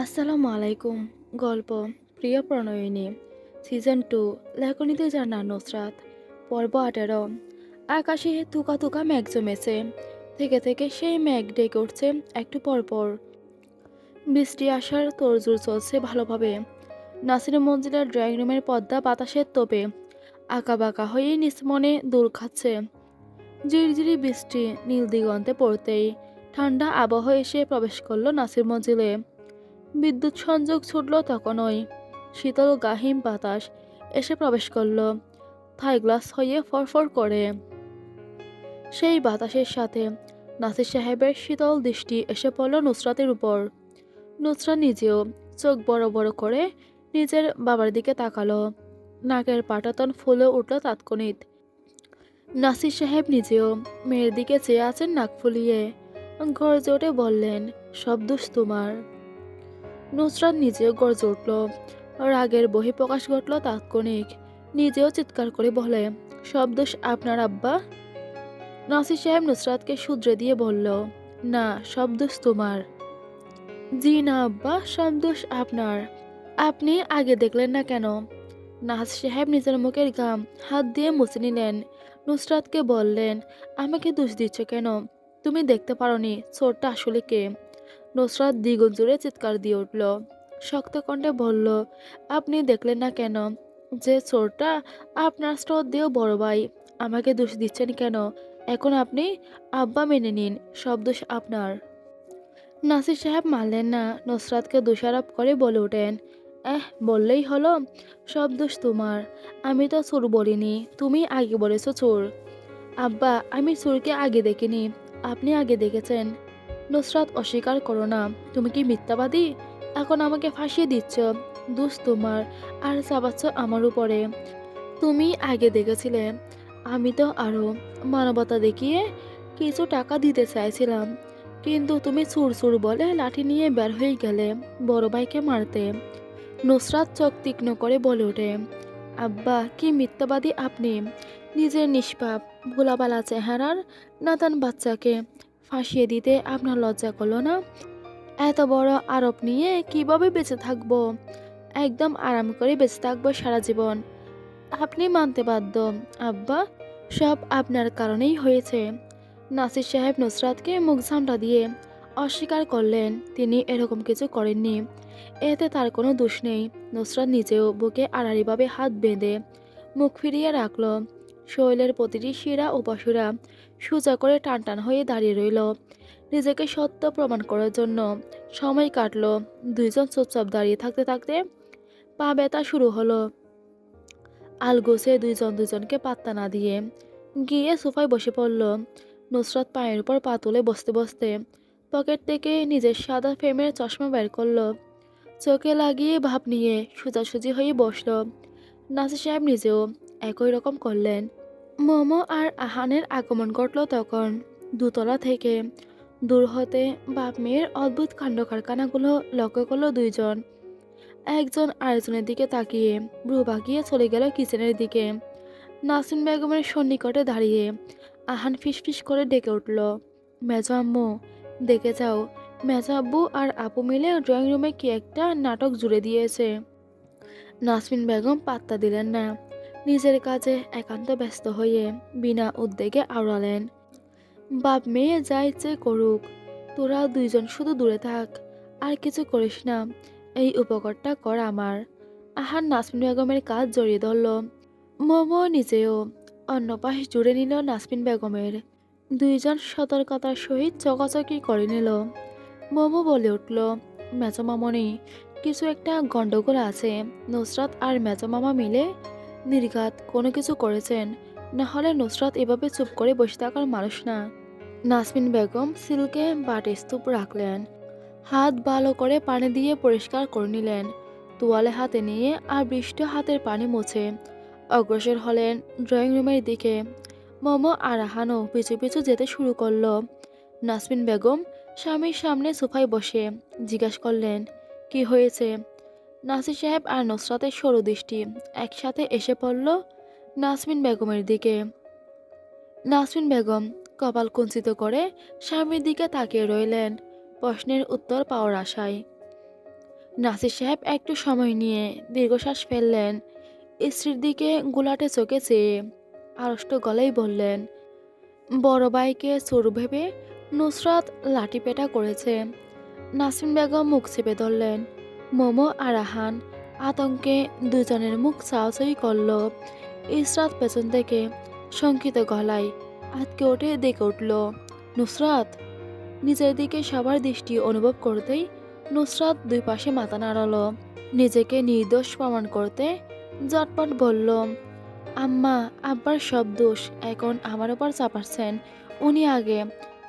আসসালামু আলাইকুম, গল্প প্রিয় প্রণয়িনী সিজন টু লেখনীতে জানা নুসরাত, পর্ব আঠারো, আকাশে তুকা তুকা মেঘ জমেছে, থেকে থেকে সেই মেঘ ডেকে উঠছে একটু পরপর। বৃষ্টি আসার তোড়জোড় চলছে ভালোভাবে। নাসির মঞ্জিলের ড্রয়িং রুমের পর্দা বাতাসের তোপে আঁকা বাঁকা হয়ে নিজ মনে দূর খাচ্ছে। ঝিরঝিরি বৃষ্টি নীল দিগন্তে পড়তেই ঠান্ডা আবহাওয়া এসে প্রবেশ করল নাসির মঞ্জিলে। বিদ্যুৎ সংযোগ ছুটল তখনই। শীতল গাহিম বাতাস এসে প্রবেশ করল, থাই গ্লাস হয়ে ফরফর করে। সেই বাতাসের সাথে নাসির সাহেবের শীতল দৃষ্টি এসে পড়ল নুসরাতের উপর। নুসরাত নিজেও চোখ বড় বড় করে নিজের বাবার দিকে তাকালো। নাকের পাটাতন ফুলে উঠল তাৎক্ষণিক। নাসির সাহেব নিজেও মেয়ের দিকে চেয়ে আছেন নাক ফুলিয়ে। ঘর জোটে বললেন, সব দোষ তোমার। নুসরাত নিজেও গর্জে উঠল। রাগের বহিঃপ্রকাশ ঘটল তাৎক্ষণিক। নিজেও চিৎকার করে বলে, সব দোষ আপনার আব্বা? নাসির সাহেব নুসরাতকে শুধরে দিয়ে বলল, না, সব দোষ তোমার। জি না আব্বা, সব দোষ আপনার। আপনি আগে দেখলেন না কেন? নাসির সাহেব নিজের মুখের গাম হাত দিয়ে মুছে নিলেন। নুসরাতকে বললেন, আমাকে দোষ দিচ্ছ কেন? তুমি দেখতে পারোনি, চোরটা আসলে কে? নুসরাত দ্বিগুণ জুড়ে চিৎকার দিয়ে উঠল। শক্ত কণ্ঠে বলল, আপনি দেখলেন না কেন? যে চোরটা আপনার শ্রদ্ধেয় বড় ভাই, আমাকে দোষ দিচ্ছেন কেন? এখন আপনি আব্বা মেনে নিন, সব দোষ আপনার। নাসির সাহেব মানলেন না, নুসরাতকে দোষারোপ করে বলে ওঠেন, এহ, বললেই হলো, সব দোষ তোমার, আমি তো চোর বলিনি, তুমি আগে বলেছ চোর। আব্বা, আমি চোরকে আগে দেখিনি, আপনি আগে দেখেছেন। নুসরাত অস্বীকার করো না। তুমি কি মিথ্যাবাদী? এখন আমাকে ফাঁসিয়ে দিচ্ছ। দোষ তোমার, আর চাবাচ্ছ আমার উপরে। তুমি আগে দেখেছিলে, আমি তো আরও মানবতা দেখিয়ে কিছু টাকা দিতে চাইছিলাম। কিন্তু তুমি চুর চুর বলে লাঠি নিয়ে বের হয়ে গেলে বড় ভাইকে মারতে। নুসরাত চোখ তীক্ষ্ণ করে বলে ওঠে, আব্বা, কি মিথ্যাবাদী আপনি। নিজের নিষ্পাপ, ভোলাবালা চেহারার নাতান বাচ্চাকে ফাঁসিয়ে দিতে আপনার লজ্জা করল না? এত বড় আরব নিয়ে কীভাবে বেঁচে থাকব? একদম আরাম করে বেঁচে থাকব সারা জীবন। আপনি মানতে বাধ্য। আব্বা, সব আপনার কারণেই হয়েছে। নাসির সাহেব নুসরাতকে মুখ ঝামটা দিয়ে অস্বীকার করলেন, তিনি এরকম কিছু করেননি। এতে তার কোনো দোষ নেই। নুসরাত নিজেও বুকে আড়াআড়িভাবে হাত বেঁধে মুখ ফিরিয়ে রাখল। শৈলের প্রতিটি শিরা ও পশুরা সোজা করে টান টান হয়ে দাঁড়িয়ে রইল। নিজেকে সত্য প্রমাণ করার জন্য সময় কাটলো। দুইজন চুপচাপ দাঁড়িয়ে থাকতে থাকতে পা ব্যথা শুরু হলো। আলগোছে দুইজন দুজনকে পাত্তা না দিয়ে গিয়ে সোফায় বসে পড়ল। নুসরাত পায়ের উপর পা তুলে বসতে বসতে পকেট থেকে নিজের সাদা ফ্রেমের চশমা বের করল। চোখে লাগিয়ে ভাব নিয়ে সোজাসুজি হয়ে বসল। নাসির সাহেব নিজেও একই রকম করলেন। মোমো আর আহানের আগমন ঘটল তখন দুতলা থেকে। দূর হতে বাপ মেয়ের অদ্ভুত কাণ্ড কারখানাগুলো লক্ষ্য করল দুইজন। একজন আরেকজনের দিকে তাকিয়ে ব্রু বাগিয়ে চলে গেল কিচেনের দিকে। নাসিন বেগমের সন্নিকটে দাঁড়িয়ে আহান ফিসফিস করে ডেকে উঠল, মেজো আম্মু, দেখে যাও, মেজো আব্বু আর আপু মিলে ড্রয়িং রুমে কি একটা নাটক জুড়ে দিয়েছে? নাসমিন বেগম পাত্তা দিলেন না। নিজের কাজে একান্ত ব্যস্ত হয়ে বিনা উদ্বেগে আওড়ালেন। বাপ মেয়ে যা ইচ্ছে করুক, তোরা দুইজন শুধু দূরে থাক, আর কিছু করিস না, এই উপকারটা কর আমার। আহার নাসমিন বেগমের কাজ জড়িয়ে ধরল। মোমো নিজেও অন্য পাশ জুড়ে নিল নাসমিন বেগমের। দুইজন সতর্কতার সহিত চকাচকি করে নিল। মোমো বলে উঠল, মেজো মামনি, কিছু একটা গন্ডগোল আছে, নুসরাত আর মেজো মামা মিলে নির্ঘাত কোনো কিছু করেছেন না হলে নুসরাত এভাবে চুপ করে বসে থাকার মানুষ না। নাসমিন বেগম সিল্কে বাটে স্তূপ রাখলেন। হাত ভালো করে পানি দিয়ে পরিষ্কার করে নিলেন। তোয়ালে হাতে নিয়ে আর বৃষ্টি হাতের পানি মুছে। অগ্রসর হলেন ড্রয়িং রুমের দিকে। মোমো আর আহানও পিছু পিছু যেতে শুরু করল। নাসমিন বেগম স্বামীর সামনে সোফায় বসে জিজ্ঞাসা করলেন, কি হয়েছে? নাসির সাহেব আর নুসরাতের সরু দৃষ্টি একসাথে এসে পড়ল নাসমিন বেগমের দিকে। নাসমিন বেগম কপাল কুঞ্চিত করে স্বামীর দিকে তাকিয়ে রইলেন প্রশ্নের উত্তর পাওয়ার আশায়। নাসির সাহেব একটু সময় নিয়ে দীর্ঘশ্বাস ফেললেন, স্ত্রীর দিকে গোলাটে চোখে চেয়ে আড়ষ্ট গলায় বললেন, বড় ভাইকে চোর ভেবে নুসরাত লাঠিপেটা করেছে। নাসিম বেগম মুখ চেপে ধরলেন মোমো আর আহান আতঙ্কে দুজনের মুখ চাওয়াচাই করল। ইসরাত পেছন থেকে শঙ্কিত গলায় আতকে ওঠে দেখে উঠল, নুসরাত? নিজের দিকে সবার দৃষ্টি অনুভব করতেই নুসরাত দুই পাশে মাথা নাড়াল। নিজেকে নির্দোষ প্রমাণ করতে জটপট বলল, আম্মা, আব্বার সব দোষ এখন আমার ওপর চাপাচ্ছেন। উনি আগে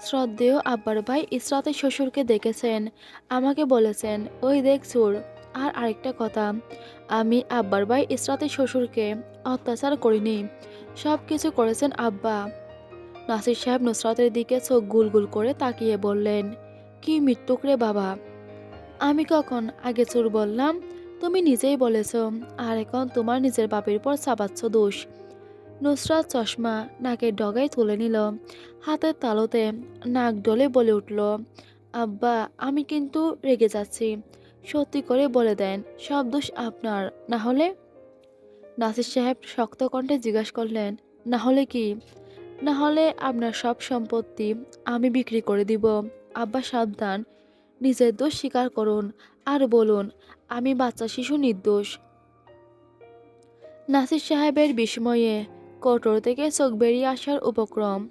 শ্রদ্ধেয় আব্বার ভাই ইসরাতের শ্বশুরকে দেখেছেন। আমাকে বলেছেন, ওই দেখ চোর আর আরেকটা কথা, আমি আব্বার ভাই ইসরাতের শ্বশুরকে অত্যাচার করিনি। সব কিছু করেছেন আব্বা। নাসির সাহেব নুসরাতের দিকে চোখ গুল গুল করে তাকিয়ে বললেন, কি মৃত্যুক রে বাবা। আমি কখন আগে চোর বললাম, তুমি নিজেই বলেছ, আর এখন তোমার নিজের বাপের পর চাপাচ্ছ দোষ। নুসরাত চশমা নাকের ডগায় তুলে নিল। হাতের তালুতে নাক ডলে বলে উঠল, আব্বা, আমি কিন্তু রেগে যাচ্ছি। সত্যি করে বলে দেন, সব দোষ আপনার, না হলে? নাসির সাহেব শক্ত কণ্ঠে জিজ্ঞাসা করলেন, না হলে কি? না হলে আপনার সব সম্পত্তি আমি বিক্রি করে দিব। আব্বা, সাবধান। নিজের দোষ স্বীকার করুন আর বলুন, আমি বাচ্চা শিশু নির্দোষ। নাসির সাহেবের বিস্ময়ে কোটর থেকে চোখ বেরিয়ে আসার উপক্রম।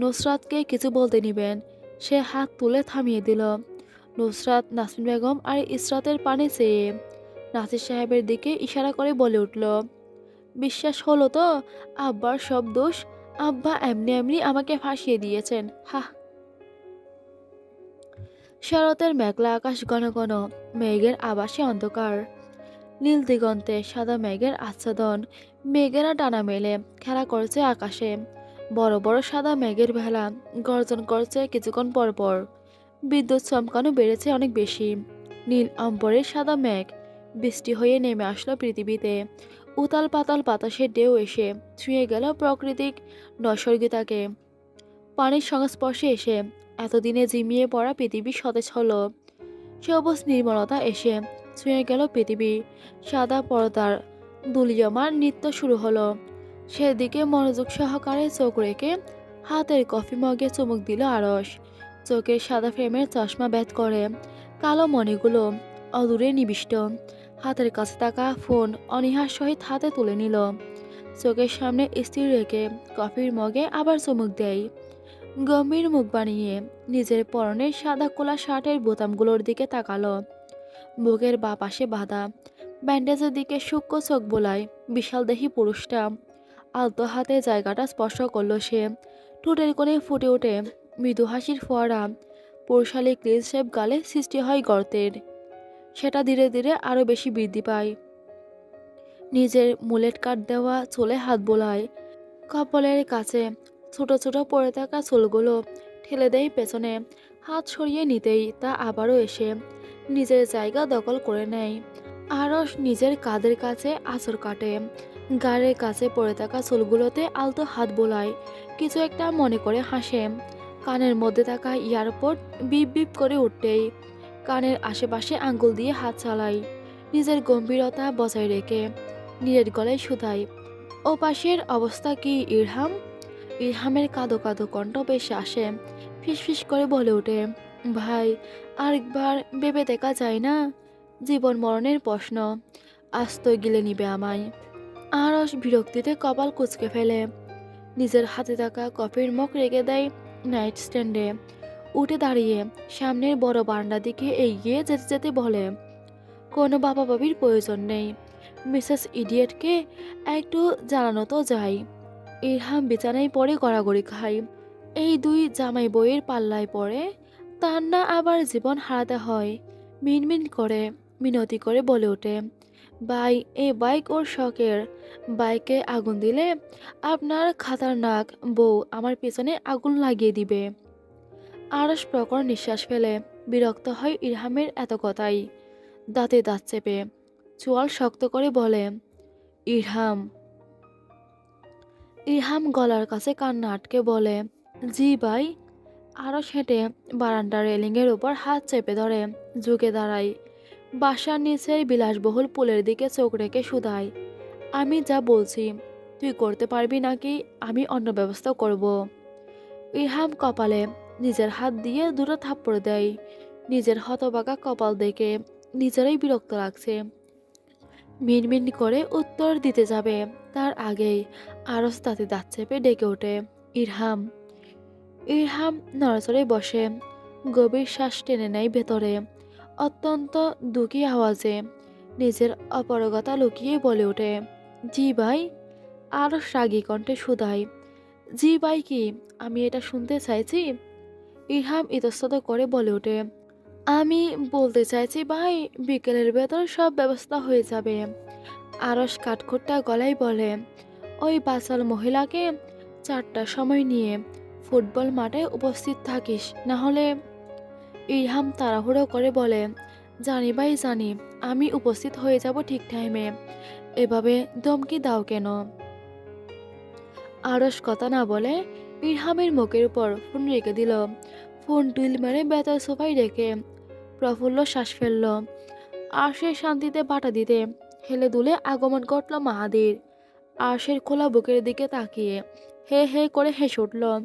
নুসরাতকে কিছু বলতে নিবেন। সে হাত তুলে থামিয়ে দিল। নুসরাত নাসমিন বেগম আর ইসরাতের পানে চেয়ে নাসির সাহেবের দিকে ইশারা করে বলে উঠল, বিশ্বাস হলো তো, আব্বার সব দোষ আব্বা এমনি এমনি আমাকে ফাঁসিয়ে দিয়েছেন। হা শরতের মেঘলা আকাশ ঘন ঘন মেঘের আবাসে অন্ধকার। নীল দিগন্তে সাদা মেঘের আচ্ছাদন মেঘেরা ডানা মেলে, খেলা করছে আকাশে। বড় বড় সাদা মেঘের ভেলা গর্জন করছে কিছুক্ষণ পর পর। বিদ্যুৎ চমকানো বেড়েছে অনেক বেশি। নীল অম্বরের সাদা মেঘ বৃষ্টি হয়ে নেমে আসলো পৃথিবীতে। উতাল পাতাল বাতাসের ঢেউ এসে ছুঁয়ে গেল প্রাকৃতিক নৈসর্গিতাকে পানির সংস্পর্শে এসে এতদিনে জিমিয়ে পড়া পৃথিবী সতেজ হলো। সবুজ নির্মলতা এসে ছুঁয়ে গেল পৃথিবী। সাদা পর্দার দুলিয়মার নৃত্য শুরু হলো। সেদিকে মনোযোগ সহকারে চোখ রেখে হাতের কফি মগে চুমুক দিল আড়স চোখের সাদা ফ্রেমের চশমা ব্যাত করে কালো মণিগুলো অদূরে নিবিষ্ট। হাতের কাছে থাকা ফোন অনীহার সহিত হাতে তুলে নিল। চোখের সামনে স্থির রেখে কফির মগে আবার চুমুক দেয়। গম্ভীর মুখ বানিয়ে নিজের পরনের সাদা কোলা শার্টের বোতামগুলোর দিকে তাকালো। বুকের বা পাশে বাঁধা ব্যান্ডেজের দিকে সূক্ষ্ম চোখ বোলায়, বিশাল দেহি পুরুষটা। আলতো হাতে জায়গাটা স্পর্শ করল সে। ঠোঁটের কোণে ফুটে ওঠে মৃদু হাসির ফোয়ারা। পুরুষালী ক্লিজ শেপ গালে সৃষ্টি হয় গর্তের। সেটা ধীরে ধীরে আরও বেশি বৃদ্ধি পায়। নিজের মুলেট কাট দেওয়া চুলে হাত বোলায়। কপালের কাছে ছোট ছোট পড়ে থাকা চুলগুলো ঠেলে দেয় পেছনে। হাত সরিয়ে নিতেই তা আবারও এসে নিজের জায়গা দখল করে নেয়। আরও নিজের কাঁধের কাছে আঁচড় কাটে। গাড়ের কাছে পড়ে থাকা চুলগুলোতে আলতো হাত বোলায়, কিছু একটা মনে করে হাসে। কানের মধ্যে থাকা এয়ারপোর্ট বিপ বিপ করে উঠতেই কানের আশেপাশে আঙ্গুল দিয়ে হাত চালায়, নিজের গম্ভীরতা বজায় রেখে, নিজের গলায় শুধায়। ও পাশের অবস্থা কি, ইরহাম? ইরহামের কাঁদো কাঁদো কণ্ঠ বেশ আসে, ফিসফিস করে বলে ওঠে, ভাই, আরেকবার ভেবে দেখা যায় না? জীবন মরণের প্রশ্ন। আস্ত গিলে নিবে আমায়। আরস বিরক্তিতে কপাল কুচকে ফেলে। নিজের হাতে থাকা কফির মুখ রেখে দেয় নাইট স্ট্যান্ডে। উঠে দাঁড়িয়ে সামনের বড় বারান্ডা দিকে এগিয়ে যেতে যেতে বলে, কোনো বাবা বাবির প্রয়োজন নেই। মিসেস ইডিয়েটকে একটু জানানো তো যায়। ইরহাম বিছানায় পড়ে গড়াগড়ি খাই এই দুই জামাই বইয়ের পাল্লায় পড়ে। তার না আবার জীবন হারাতে হয়। মিনমিন করে। মিনতি করে বলে ওঠে, ভাই, এই বাইক ওর শখের। বাইকে আগুন দিলে আপনার খাতারনাক বউ আমার পেছনে আগুন লাগিয়ে দিবে। আরস প্রকর নিঃশ্বাস ফেলে, বিরক্ত হয় ইরহামের এত কথাই। দাঁতে দাঁত চেপে চোয়াল শক্ত করে বলে, ইরহাম। ইরহাম গলার কাছে কান্না আটকে বলে, জি ভাই। আরও হেঁটে বারান্দার রেলিংয়ের উপর হাত চেপে ধরে, ঝুঁকে দাঁড়ায়। বাসার নিচের বিলাসবহুল পুলের দিকে চোখ রেখে শুধায় আমি যা বলছি, তুই করতে পারবি নাকি আমি অন্য ব্যবস্থা করব। ইহাম কপালে নিজের হাত দিয়ে দুটো থাপ্পড় দেয়। নিজের হতবাকা কপাল দেখে নিজেরাই বিরক্ত লাগছে। মিনমিন করে উত্তর দিতে যাবে, তার আগেই আরস তাতে দাঁত চেপে ডেকে ওঠে। ইরহাম ইরহাম নড়াচড়ে বসে, গভীর শ্বাস টেনে নেয় ভেতরে। অত্যন্ত দুঃখী আওয়াজে নিজের অপারগতা লুকিয়ে বলে ওঠে, জি ভাই। আরও রাগী কণ্ঠে শুধায় জি ভাই কি, আমি এটা শুনতে চাইছি? ইরহাম ইতস্তত করে বলে ওঠে, আমি বলতে চাইছি ভাই, বিকেলের ভেতর সব ব্যবস্থা হয়ে যাবে। আরস কাঠখোট্টা গলায় বলে, ওই বাচাল মহিলাকে চারটার সময় নিয়ে ফুটবল মাঠে উপস্থিত থাকিস না হলে ইরহাম তাড়াহুড়ো করে বলে, জানি ভাই, জানি, আমি উপস্থিত হয়ে যাব ঠিক টাইমে এভাবে ধমকি দাও কেন? আরস কথা না বলে ইরহামের মুখের উপর ফোন রেখে দিল। ফোন টুইল মেরে বেতার সোফায় রেখে প্রফুল্ল শ্বাস ফেলল। আরশের শান্তিতে বাটা দিতে হেলে দুলে আগমন ঘটল মাহাদির। আরশের খোলা বুকের দিকে তাকিয়ে হে হে করে হেসে উঠল।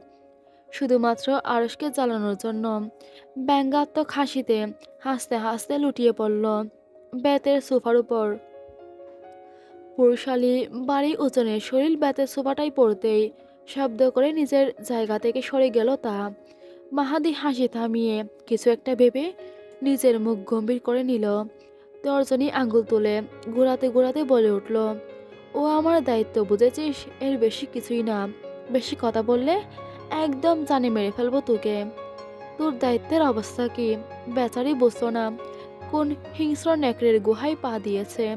শুধুমাত্র আরসকে জ্বালানোর জন্য। ব্যঙ্গাত্মক হাসিতে হাসতে হাসতে লুটিয়ে পড়ল বেতের সোফার উপর। পুরুষালী বাড়ি ওজনের শরীর বেতের সোফাটাই পড়তেই শব্দ করে নিজের জায়গা থেকে সরে গেল তা। মাহাদি হাসি থামিয়ে কিছু একটা ভেবে নিজের মুখ গম্ভীর করে নিল। তর্জনী আঙ্গুল তুলে ঘোরাতে ঘোরাতে বলে উঠল, ও আমার দায়িত্ব বুঝেছিস? এর বেশি কিছুই না। বেশি কথা বললে একদম জানে মেরে ফেলব তোকে। তোর দায়িত্বের অবস্থা কি? বেচারি বুঝতো না কোন হিংস্র নেকড়ের গুহায় পা দিয়েছে।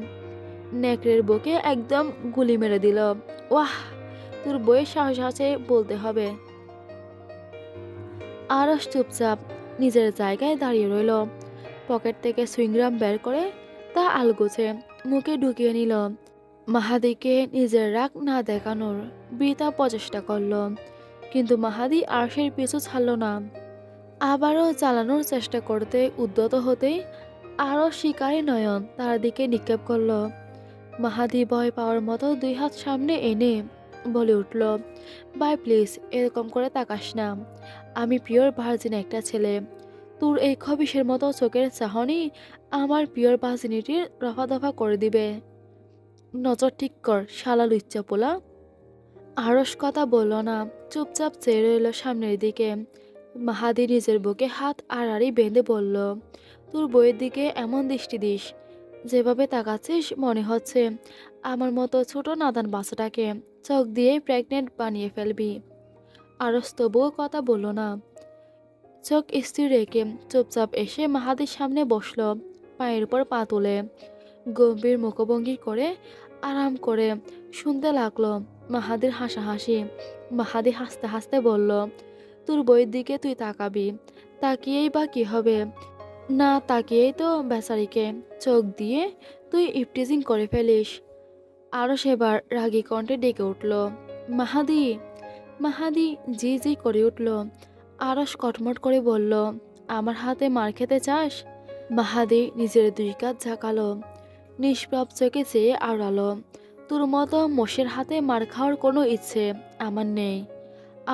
নেকড়ের বুকে একদম গুলি মেরে দিল। ওয়াহ, তোর বইয়ের সাহস আছে বলতে হবে। আরস চুপচাপ নিজের জায়গায় দাঁড়িয়ে রইল। পকেট থেকে সুইংগ্রাম বের করে তা আলগোছে, মুখে ঢুকিয়ে নিল। মাহাদিকে নিজের রাগ না দেখানোর বৃথা প্রচেষ্টা করল। কিন্তু মাহাদি আরশের পিছু ছাড়ল না। আবারও চালানোর চেষ্টা করতে উদ্যত হতেই আরও শিকারী নয়ন তার দিকে নিক্ষেপ করল। মাহাদি ভয় পাওয়ার মতো দুই হাত সামনে এনে বলে উঠল বাই প্লিজ এরকম করে তাকাস না। আমি পিওর ভার্জিন একটা ছেলে। তোর এই খবিসের মতো চোখের চাহনি আমার পিওর ভার্জিনিটির রফা দফা করে দিবে। নজর ঠিক কর শালা লুচ্চা পোলা আরস কথা বলল না, চুপচাপ চেয়ে রইল সামনের দিকে। মাহাদি নিজের বুকে হাত আড়াড়ি বেঁধে বলল, তোর বইয়ের দিকে এমন দৃষ্টি দিস, যেভাবে তাকাচ্ছিস মনে হচ্ছে আমার মতো ছোট নাদান বাচ্চাটাকে চোখ দিয়ে প্রেগনেন্ট বানিয়ে ফেলবি। আরস তবুও কথা বলল না। চোখ স্থির রেখে চুপচাপ এসে মাহাদির সামনে বসল, পায়ের উপর পা তুলে। গম্ভীর মুখভঙ্গি করে আরাম করে শুনতে লাগল মাহাদির হাসাহাসি। মাহাদি হাসতে হাসতে বলল, তোর বইয়ের দিকে তুই তাকাবি, তাকিয়েই বা কি হবে? না তাকিয়েই তো বেচারিকে চোখ দিয়ে তুই ইপটিজিং করে ফেলিস। আরও সেবার রাগী কণ্ঠে ডেকে উঠল, মাহাদি মাহাদি, জি জি করে উঠল। আরস কটমট করে বলল, আমার হাতে মার খেতে চাস? মাহাদি নিজের দুই কাজ ঝাঁকালো নিষ্প্রাপ চোখে চেয়ে আড়ালো তোর মতো মোষের হাতে মার খাওয়ার কোনো ইচ্ছে আমার নেই।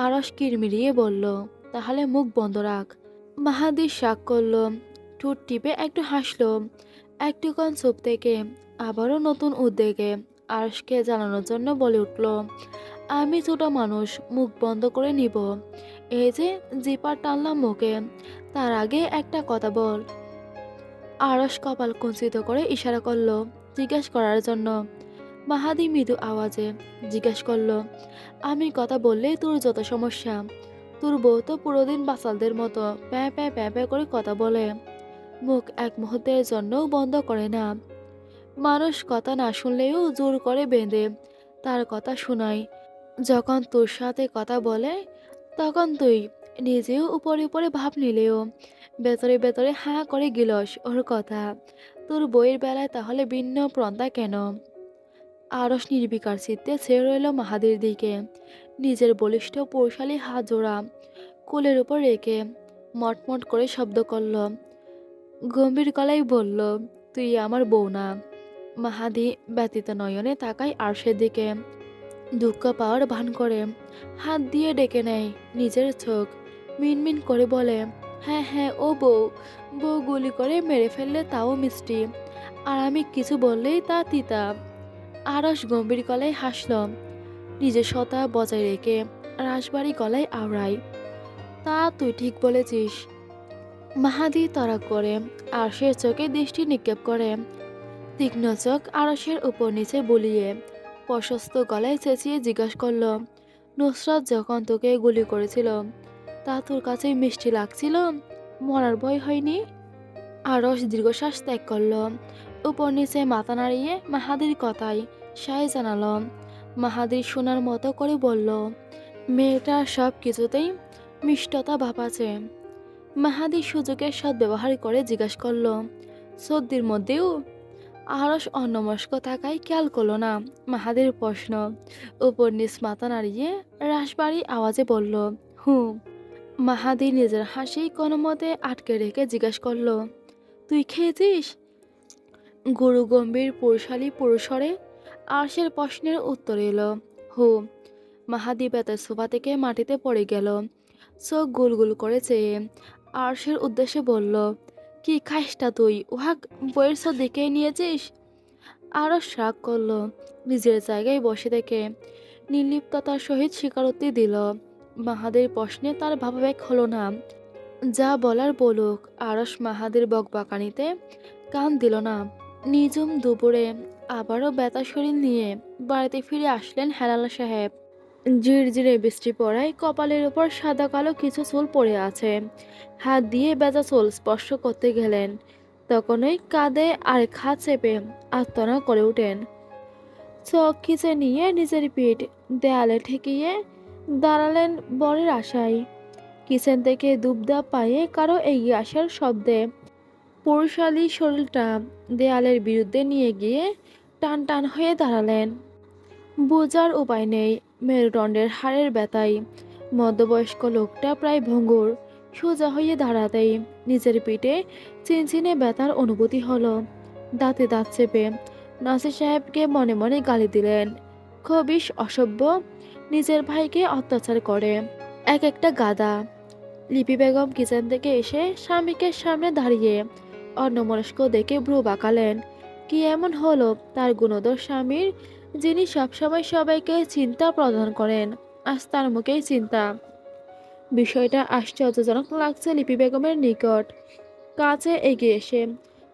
আরস কিরমিরিয়ে বলল, তাহলে মুখ বন্ধ রাখ। মাহাদি শাক করল, ঠোঁট টিপে একটু হাসলো। একটুক্ষণ চুপ থেকে আবারও নতুন উদ্বেগে আরসকে জানানোর জন্য বলে উঠল, আমি ছোট মানুষ, মুখ বন্ধ করে নিব। এই যে জিপার টানলাম মুখে, তার আগে একটা কথা বল। আরস কপাল কুঞ্চিত করে ইশারা করল, জিজ্ঞেস করার জন্য। মাহাদি মৃদু আওয়াজে জিজ্ঞেস করল, আমি কথা বললেই তোর যত সমস্যা। তোর বউ তো পুরোদিন বাসালদের মতো প্যাঁ প্যাঁ প্যাঁ প্যাঁ করে কথা বলে। মুখ এক মুহূর্তের জন্যও বন্ধ করে না। মানুষ কথা না শুনলেও জোর করে বেঁধে তার কথা শোনায়। যখন তোর সাথে কথা বলে, তখন তুই নিজেও উপরে উপরে ভাব নিলেও ভেতরে ভেতরে হাঁ করে গিলস ওর কথা। তোর বইয়ের বেলায় তাহলে ভিন্ন প্রন্থা কেন? আরস নির্বিকার চিত্তে ছেড়ে রইল মাহাদির দিকে। নিজের বলিষ্ঠ পৌশালী হাত জোড়া কোলের উপর রেখে মটমট করে শব্দ করল। গম্ভীর গলায় বলল, তুই আমার বউ না। মাহাদি ব্যতীত নয়নে তাকায় আরশের দিকে। দুঃখ পাওয়ার ভান করে। হাত দিয়ে ডেকে নেয় নিজের চোখ। মিনমিন করে বলে হ্যাঁ হ্যাঁ ও বউ। বউ গুলি করে মেরে ফেললে তাও মিষ্টি। আর আমি কিছু বললেই তা তিতা। আরস গম্ভীর গলায় হাসল। নিজের সতা বজায় রেখে রাসবাড়ি গলায় আওড়াই তা তুই ঠিক বলেছিস। মাহাদি তরা করে। আরশের চোখে দৃষ্টি নিক্ষেপ করে। তীক্ষ্ণ চোখ আরসের উপর নিচে বলিয়ে প্রশস্ত গলায় চেঁচিয়ে জিজ্ঞাসা করল, নুসরাত যখন তোকে গুলি করেছিল তা তোর কাছে মিষ্টি লাগছিল? মরার ভয় হয়নি? আরস দীর্ঘশ্বাস ত্যাগ করল। উপর নিচে মাথা নাড়িয়ে মাহাদির কথায় সায় জানাল। মাহাদির শোনার মতো করে বলল মেয়েটার সব কিছুতেই মিষ্টতা ভাব আছে মাহাদি সুযোগের সদ্ব্যবহার করে জিজ্ঞাসা করল, সর্দির মধ্যেও? আরস অন্যমস্ক থাকায় খেয়াল করল না মাহাদির প্রশ্ন। উপর নিচ মাথা নাড়িয়ে রাসবাড়ি আওয়াজে বলল, হুম। মাহাদি নিজের হাসি কোনো মতে আটকে রেখে জিজ্ঞেস করল, তুই খেয়েছিস? গুরু গম্ভীর পুরুষালী পুরুষরে আরশের প্রশ্নের উত্তর এলো, হু। মাহাদি বেতের সোফা থেকে মাটিতে পড়ে গেল, চোখ গুলগুল করে চেয়ে আরশের উদ্দেশ্যে বলল, কি খাইসটা তুই? উহাক বইয়ের সব দেখে নিয়েছিস? আরও শাক করল, নিজের জায়গায় বসে থেকে নির্লিপ্ততার সহিত স্বীকারোক্তি দিল মাহাদের প্রশ্নে তার ভাবাবেগ হলো না। যা বলার বলুক আরস মাহাদের বকবাকানিতে কান দিল না। নিজুম দুপুরে আবারও বেতা শরীর নিয়ে বাড়িতে ফিরে আসলেন হেলাল সাহেব। ঝিরঝিরে বৃষ্টি পড়ায় কপালের ওপর সাদা কালো কিছু চুল পড়ে আছে। হাত দিয়ে বেজা চুল স্পর্শ করতে গেলেন। তখনই কাঁধে আর খা চেপে আত্মনা করে ওঠেন চোখ খিচে নিয়ে নিজের পিঠ দেয়ালে ঠেকিয়ে দাঁড়ালেন বরের আশায়। কিচেন থেকে দুবদা পায়ে কারও এগিয়ে আসার শব্দে। পুরুষালী শরীরটা দেয়ালের বিরুদ্ধে নিয়ে গিয়ে টান টান হয়ে দাঁড়ালেন। বোঝার উপায় নেই মেরুদণ্ডের হাড়ের ব্যথায়। মধ্যবয়স্ক লোকটা প্রায় ভঙ্গুর, সোজা হয়ে দাঁড়াতেই নিজের পিঠে চিনচিনে ব্যথার অনুভূতি হলো। দাঁতে দাঁত চেপে নাসির সাহেবকে মনে মনে গালি দিলেন খবিস অসভ্য নিজের ভাইকে অত্যাচার করে। এক একটা গাদা। লিপি বেগম কিচেন থেকে এসে স্বামীকে সামনে দাঁড়িয়ে অন্যমনস্ক দেখে ভ্রু বাঁকালেন। কি এমন হলো? তার গুণদোষ স্বামীর, যিনি সবসময় সবাইকে চিন্তা প্রদান করেন আজ তার মুখেই চিন্তা। বিষয়টা আশ্চর্যজনক লাগছে লিপি বেগমের নিকট। কাছে এগিয়ে এসে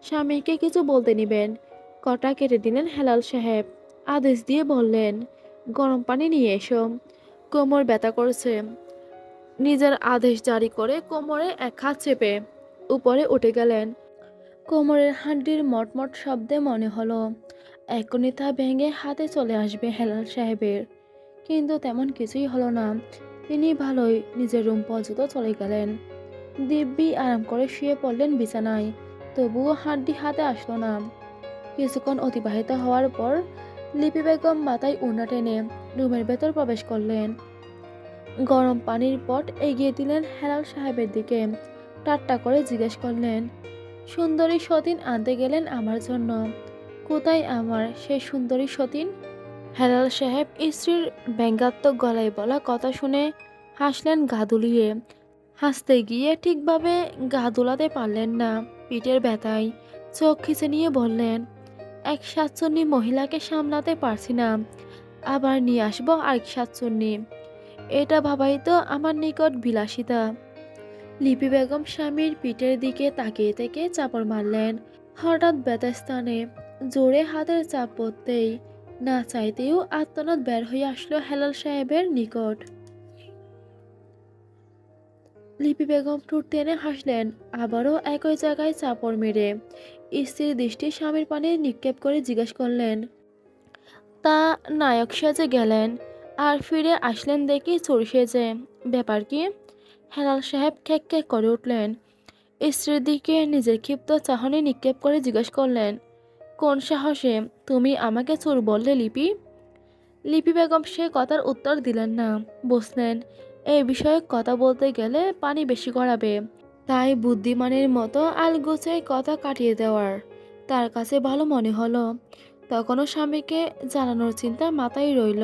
স্বামীকে কিছু বলতে নিবেন। কটা কেটে দিলেন হেলাল সাহেব। আদেশ দিয়ে বললেন গরম পানি নিয়ে এসো। কোমর ব্যথা করছে। নিজের আদেশ জারি করে কোমরে এক হাত চেপে উপরে উঠে গেলেন। কোমরের হাড্ডির মটমট শব্দে মনে হলো এখনই তা ভেঙে হাতে চলে আসবে হেলাল সাহেবের। কিন্তু তেমন কিছুই হলো না। তিনি ভালোই নিজের রুম পর্যন্ত চলে গেলেন। দিব্যি আরাম করে শুয়ে পড়লেন বিছানায়, তবুও হাড্ডি হাতে আসলো না। কিছুক্ষণ অতিবাহিত হওয়ার পর লিপি বেগম মাথায় উন্না টেনে রুমের ভেতর প্রবেশ করলেন। গরম পানির পট এগিয়ে দিলেন হেলাল সাহেবের দিকে। টাট্টা করে জিজ্ঞেস করলেন, সুন্দরী সতীন আনতে গেলেন আমার জন্য। কোথায় আমার সেই সুন্দরী সতীন? হেলাল সাহেব স্ত্রীর ব্যঙ্গাত্মক গলায় বলা কথা শুনে হাসলেন গা দুলিয়ে হাসতে গিয়ে ঠিকভাবে গা দুলাতে পারলেন না, পিঠের ব্যথায় চোখ খিচে নিয়ে বললেন এক সাতচন্নি মহিলাকে সামলাতে পারছি না। আবার নিয়ে আসব আরেক সাতচন্নি এটা ভাবাই তো আমার নিকট বিলাসিতা। লিপি বেগম স্বামীর পিঠের দিকে তাকিয়ে থেকে চাপড় মারলেন। হঠাৎ ব্যথাস্থানে জোরে হাতের চাপ পড়তেই না চাইতেও আত্মনাদ বের হয়ে আসলো হেলাল সাহেবের নিকট। লিপি বেগম ঠোঁট টেনে হাসলেন, আবারও একই জায়গায় চাপড় মেরে। স্ত্রীর দৃষ্টি স্বামীর পানে নিক্ষেপ করে জিজ্ঞেস করলেন, তা নায়ক সেজে গেলেন আর ফিরে আসলেন দেখি চোর সেজে। ব্যাপার কি? হেলাল সাহেব খ্যাক খ্যাক করে উঠলেন। স্ত্রীর দিকে নিজের ক্ষিপ্ত চাহনি নিক্ষেপ করে জিজ্ঞেস করলেন, কোন সাহসে তুমি আমাকে চোর বললে, লিপি? লিপি বেগম সে কথার উত্তর দিলেন না। বসলেন এই বিষয়ে কথা বলতে গেলে পানি বেশি গড়াবে। তাই বুদ্ধিমানের মতো আলগোছে কথা কাটিয়ে দেওয়ার তার কাছে ভালো মনে হলো। তখনও স্বামীকে জানানোর চিন্তা মাথায় রইল।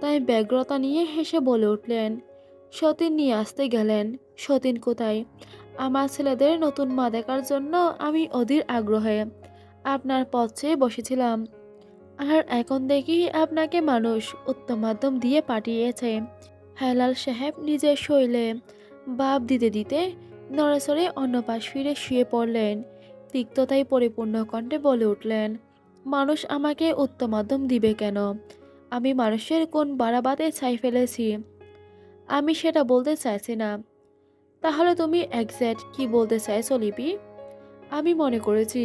তাই ব্যগ্রতা নিয়ে হেসে বলে উঠলেন, সতীন নিয়ে আসতে গেলেন। সতীন কোথায়? আমার ছেলেদের নতুন মা দেখার জন্য আমি অধীর আগ্রহে। আপনার পথ বসেছিলাম। আর এখন দেখি আপনাকে মানুষ উত্তম মাধ্যম দিয়ে পাঠিয়েছে। হেলাল সাহেব নিজের শৈলে বাপ দিতে দিতে নড়েচড়ে অন্য পাশ ফিরে শুয়ে পড়লেন। তিক্ততায় পরিপূর্ণ কণ্ঠে বলে উঠলেন, মানুষ আমাকে উত্তম মাধ্যম দিবে কেন? আমি মানুষের কোন বাড়াবাতে ছাই ফেলেছি। আমি সেটা বলতে চাইছি না। তাহলে তুমি একজ্যাক্ট কি বলতে চাইছো, লিপি? আমি মনে করেছি,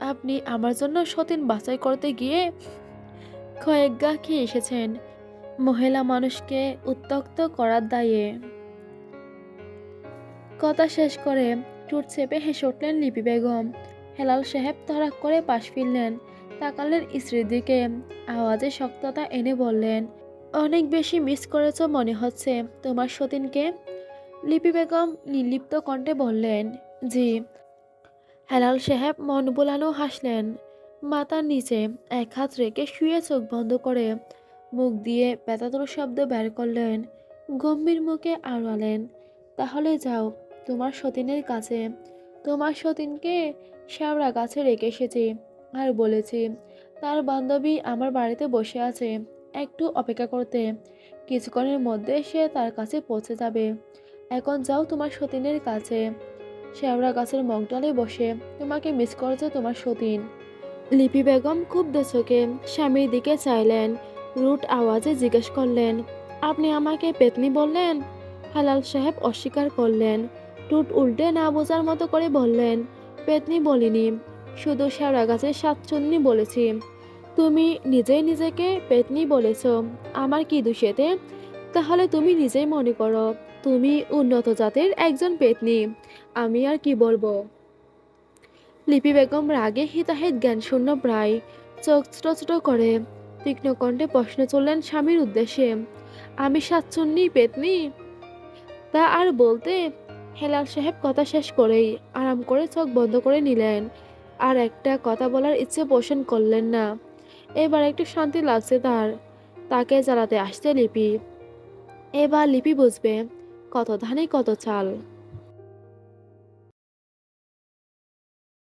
আপনি আমার জন্য সতীন বাছাই করতে গিয়ে কয়েক গা খেয়ে এসেছেন। মহিলা মানুষকে উত্তক্ত করার দায়ে। কথা শেষ করে টুট চেপে হেসে উঠলেন লিপি বেগম। হেলাল সাহেব তরাক করে পাশ ফিরলেন তাকালেন স্ত্রীর দিকে। আওয়াজে শক্ততা এনে বললেন, অনেক বেশি মিস করেছ মনে হচ্ছে। তোমার সতীনকে? লিপি বেগম নির্লিপ্ত কণ্ঠে বললেন, জি। হেলাল সাহেব মন বোলানো হাসলেন। মাথার নিচে এক হাত রেখে শুয়ে চোখ বন্ধ করে মুখ দিয়ে বেতাতর শব্দ বের করলেন। গম্ভীর মুখে আড়ালেন, তাহলে যাও তোমার সতীনের কাছে। তোমার সতীনকে শ্যাওড়া গাছে রেখে এসেছি আর বলেছি, তার বান্ধবী আমার বাড়িতে বসে আছে, একটু অপেক্ষা করতে। কিছুক্ষণের মধ্যে সে তার কাছে পৌঁছে যাবে। এখন যাও তোমার সতীনের কাছে। শ্যাওড়া গাছের মগডালে বসে, তোমাকে মিস করছে তোমার সতীন। লিপি বেগম খুব চোখে স্বামীর দিকে চাইলেন, রুট আওয়াজে জিজ্ঞেস করলেন, আপনি আমাকে পেতনি বললেন? হালাল সাহেব অস্বীকার করলেন। টুট উল্টে না বোঝার মতো করে বললেন, পেতনি বলিনি, শুধু শ্যাওড়া গাছের সাতচন্নি বলেছি। তুমি নিজেই নিজেকে পেতনি বলেছ, আমার কি দোষেতে তাহলে তুমি নিজেই মনে করো, তুমি উন্নত জাতের একজন পেতনি, আমি আর কি বলব? লিপি বেগম রাগে হিতাহিত জ্ঞান শূন্য প্রায় চোখ ছোট ছোট করে তীক্ষ্ণ কণ্ঠে প্রশ্ন চললেন স্বামীর উদ্দেশ্যে, আমি সাতচন্নি পেতনি? তা আর বলতে হেলাল সাহেব কথা শেষ করেই আরাম করে চোখ বন্ধ করে নিলেন। আর একটা কথা বলার ইচ্ছে পোষণ করলেন না। এবার একটু শান্তি লাগছে তার। তাকে জ্বালাতে আসছে লিপি। এবার লিপি বুঝবে, কত ধানে কত চাল।